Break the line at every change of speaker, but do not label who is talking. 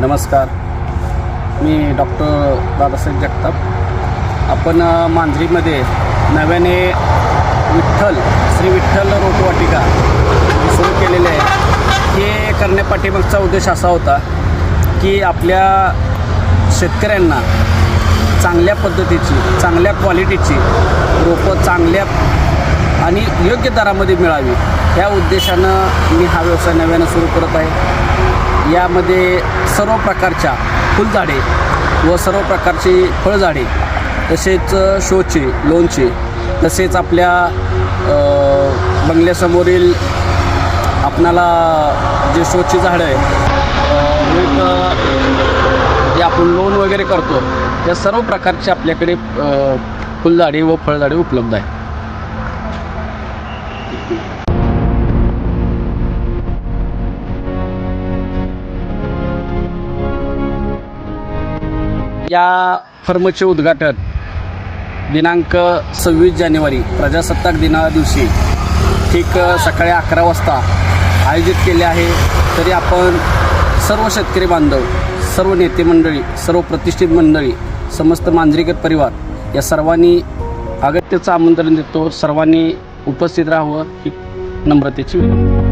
नमस्कार. मी डॉक्टर दादासाहेब जगताप. आपण मांजरीमध्ये नव्याने विठ्ठल श्री विठ्ठल रोपवाटिका सुरू केलेले आहे. हे करण्यापाठीमागचा उद्देश असा होता की आपल्या शेतकऱ्यांना चांगल्या पद्धतीची चांगल्या क्वालिटीची रोपं चांगल्या आणि योग्य दरामध्ये मिळावी. या उद्देशानं मी हा व्यवसाय नव्यानं सुरू करत आहे. यामध्ये सर्व प्रकारच्या फुलझाडे व सर्व प्रकारची फळझाडे तसेच शोचे लोणचे तसेच आपल्या बंगल्यासमोरील आपणाला जे शोची झाडं आहे जे आपण लोन वगैरे करतो त्या सर्व प्रकारचे आपल्याकडे फुलझाडे व फळझाडे उपलब्ध आहे या फर्मचे उद्घाटन दिनांक सव्वीस जानेवारी प्रजासत्ताक दिना दिवशी ठीक सकाळी अकरा वाजता आयोजित केले आहे. तरी आपण सर्व शेतकरी बांधव सर्व नेते मंडळी सर्व प्रतिष्ठित मंडळी समस्त मांजरेकर परिवार या सर्वांनी अगत्यचं आमंत्रण देतो. सर्वांनी उपस्थित राहावं ही नम्रतेची विनंती.